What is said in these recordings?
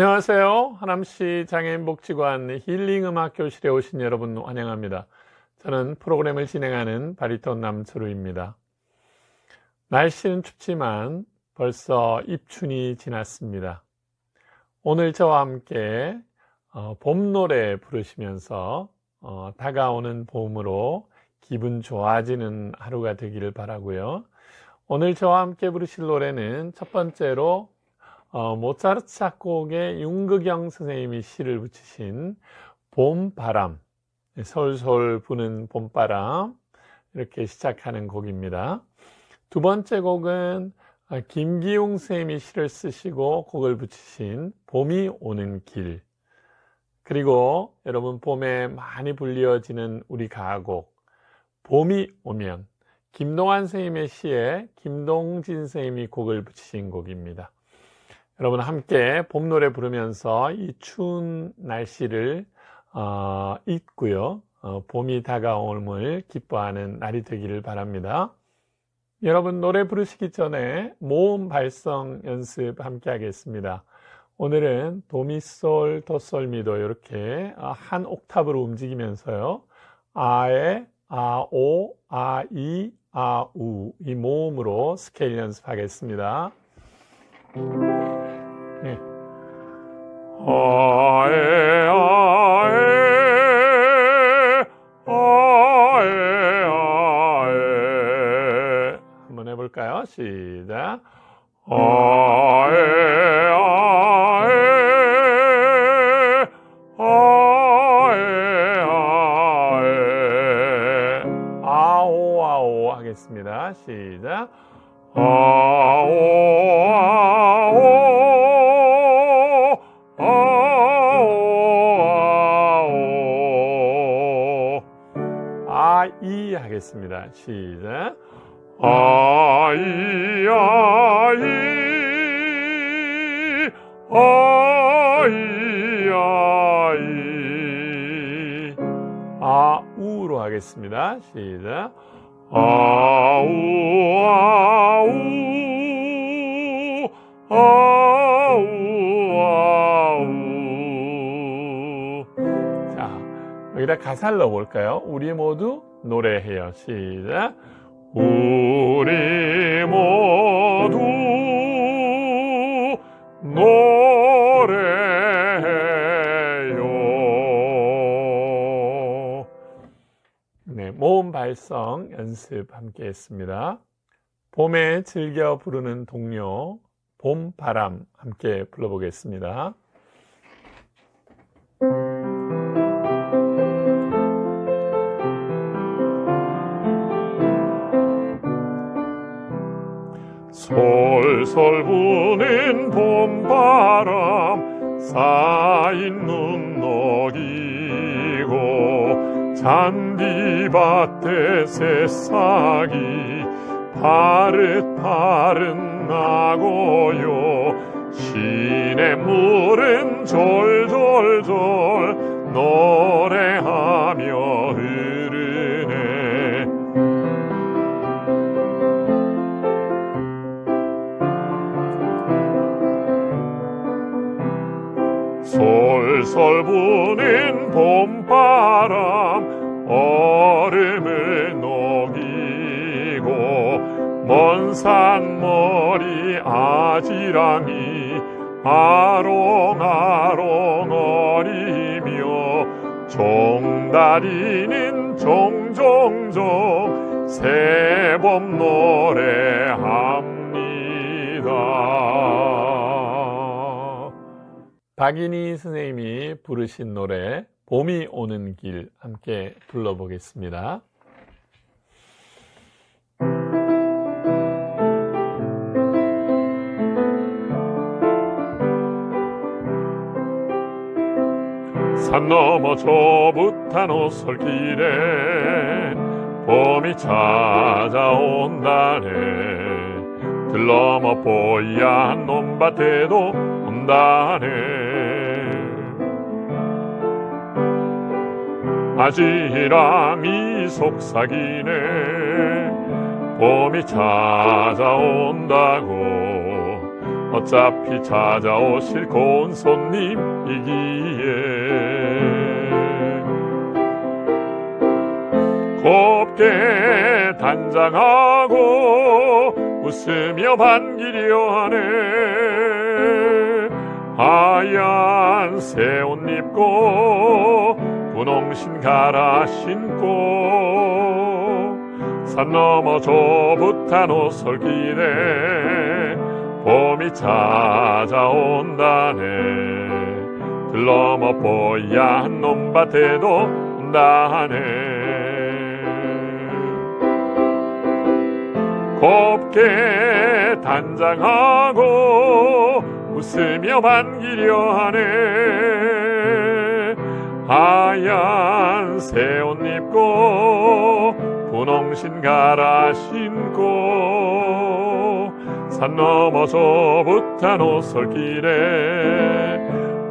안녕하세요. 하남시 장애인 복지관 힐링 음악 교실에 오신 여러분 환영합니다. 저는 프로그램을 진행하는 바리톤 남철우입니다. 날씨는 춥지만 벌써 입춘이 지났습니다. 오늘 저와 함께 어, 봄 노래 부르시면서 어, 다가오는 봄으로 기분 좋아지는 하루가 되기를 바라고요. 오늘 저와 함께 부르실 노래는 첫 번째로 어, 모차르트 작곡의 윤극영 선생님이 시를 붙이신 봄바람, 솔솔 부는 봄바람 이렇게 시작하는 곡입니다. 두 번째 곡은 아, 김기용 선생님이 시를 쓰시고 곡을 붙이신 봄이 오는 길 그리고 여러분 봄에 많이 불리어지는 우리 가곡 봄이 오면 김동환 선생님의 시에 김동진 선생님이 곡을 붙이신 곡입니다. 여러분 함께 봄 노래 부르면서 이 추운 날씨를 어, 잊고요. 어, 봄이 다가옴을 기뻐하는 날이 되기를 바랍니다. 여러분 노래 부르시기 전에 모음 발성 연습 함께 하겠습니다. 오늘은 도미솔, 도솔미도 이렇게 한 옥탑으로 움직이면서요. 아에, 아오, 아이, 아우 이 모음으로 스케일 연습하겠습니다. 네. 아에 아에 아에 아에 한번 해볼까요? 시작 아에 아에 아에 아오 아오 하겠습니다. 시작 아오 아오 하겠습니다. 시작 아이 아이 아이 아이 아우로 하겠습니다. 시작 아우 아우 아우 아우 자 여기다 가사를 넣어볼까요? 우리 모두 노래해요 시작 우리 모두 노래해요 네, 모음 발성 연습 함께 했습니다. 봄에 즐겨 부르는 동요, 봄 바람 함께 불러보겠습니다. 솔솔 부는 봄바람 쌓인 눈 녹이고 잔디밭에 새싹이 파릇파릇 나고요. 시냇물은 졸졸졸 노래하며 봄바람 얼음을 녹이고 먼 산머리 아지랑이 아롱아롱거리며 종다리는 종종종 새봄 노래합니다. 박인희 선생님이 부르신 노래 봄이 오는 길 함께 불러보겠습니다. 산 너머 좁은 오솔길에 봄이 찾아온다네 들러머 뽀얀 논밭에도 온다네 아지랑이 속삭이네. 봄이 찾아온다고. 어차피 찾아오실 고운 손님이기에. 곱게 단장하고 웃으며 반기려 하네. 하얀 새옷 입고 분홍신 갈아 신고 산 너머 조붓한 오솔길에 봄이 찾아온다네. 들러머 뽀얀 논밭에도 온다네. 곱게 단장하고 웃으며 반기려 하네 하얀 새옷 입고 분홍신 갈아 신고 산 너머 저붓한 오솔길에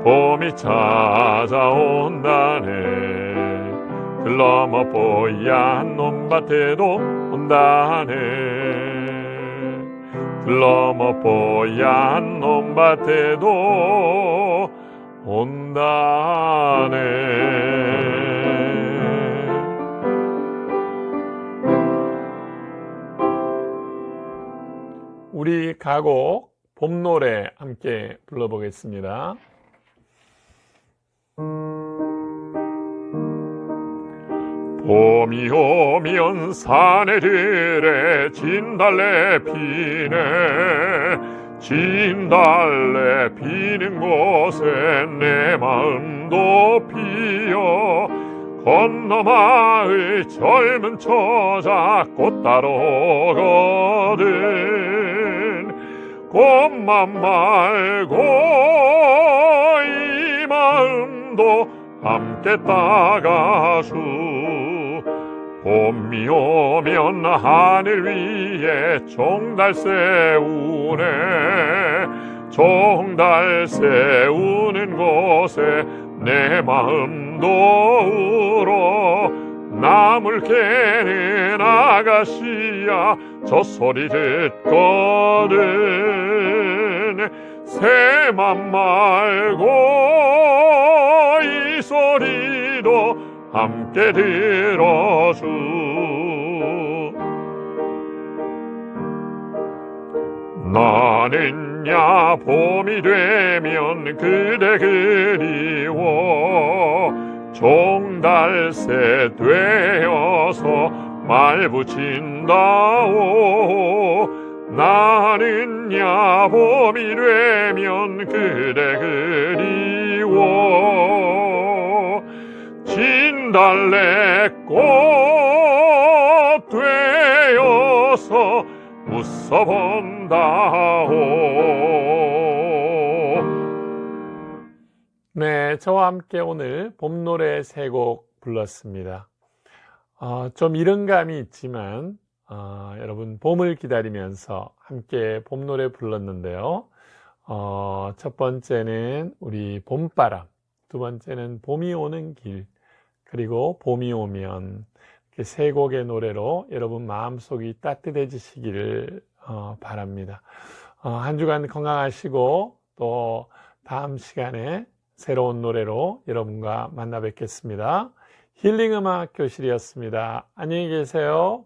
봄이 찾아온다네 들러머 뽀얀 논밭에도 온다네. 들러머 뽀얀 논밭에도 온다네 우리 가곡 봄노래 함께 불러보겠습니다. 봄이 오면 사내들의 진달래 피네 진달래 피는 곳 에 내 마음도 피어 건너 마을 젊은 처자 꽃다로거든 꽃만 말고 이 마음도 함께 따가수 봄이 오면 하늘 위에 종달 세우네 종달 세우는 곳에 내 마음도 울어 나물 캐는 아가씨야 저 소리 듣거든. 새만 말고 이 소리도 함께 들어주. 나는 야 봄이 되면 그대 그리워. 종달새 되어서 말 붙인다오. 나는 야 봄이 되면 그대 그리워. 진달래 꽃 되어서 웃어본다오 네, 저와 함께 오늘 봄노래 세 곡 불렀습니다. 어, 좀 이른 감이 있지만 어, 여러분 봄을 기다리면서 함께 봄노래 불렀는데요. 어, 첫 번째는 우리 봄바람, 두 번째는 봄이 오는 길, 그리고 봄이 오면 세 곡의 노래로 여러분 마음속이 따뜻해지시기를 어, 바랍니다. 어, 한 주간 건강하시고 또 다음 시간에 새로운 노래로 여러분과 만나 뵙겠습니다. 힐링 음악 교실이었습니다. 안녕히 계세요.